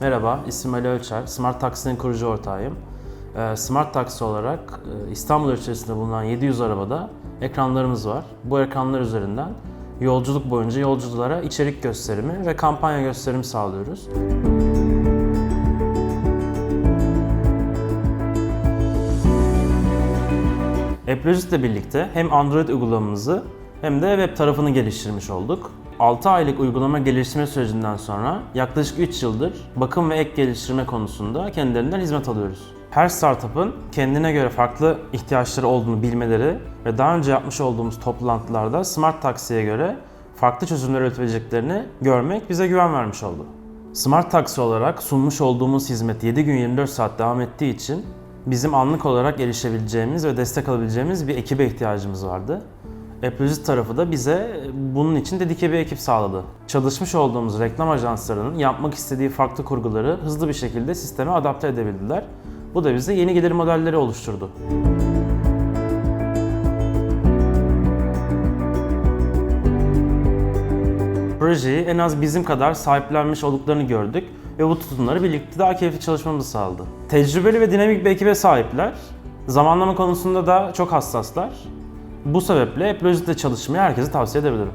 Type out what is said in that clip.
Merhaba, ismim Ali Ölçer. Smart Taxi'nin kurucu ortağıyım. Ee, Smart Taxi olarak e, İstanbul içerisinde bulunan 700 arabada ekranlarımız var. Bu ekranlar üzerinden yolculuk boyunca yolculara içerik gösterimi ve kampanya gösterimi sağlıyoruz. AppLogic ile birlikte hem Android uygulamamızı hem de web tarafını geliştirmiş olduk. 6 aylık uygulama geliştirme sürecinden sonra yaklaşık 3 yıldır bakım ve ek geliştirme konusunda kendilerinden hizmet alıyoruz. Her startup'ın kendine göre farklı ihtiyaçları olduğunu bilmeleri ve daha önce yapmış olduğumuz toplantılarda Smart Taxi'ye göre farklı çözümler üretebileceklerini görmek bize güven vermiş oldu. Smart Taxi olarak sunmuş olduğumuz hizmet 7 gün 24 saat devam ettiği için bizim anlık olarak erişebileceğimiz ve destek alabileceğimiz bir ekibe ihtiyacımız vardı. Apple'cı tarafı da bize bunun için dedike bir ekip sağladı. Çalışmış olduğumuz reklam ajanslarının yapmak istediği farklı kurguları hızlı bir şekilde sisteme adapte edebildiler. Bu da bize yeni gelir modelleri oluşturdu. Projeyi en az bizim kadar sahiplenmiş olduklarını gördük ve bu tutumları birlikte daha keyifli çalışmamızı sağladı. Tecrübeli ve dinamik bir ekibe sahipler. Zamanlama konusunda da çok hassaslar. Bu sebeple Apple'de çalışmayı herkese tavsiye edebilirim.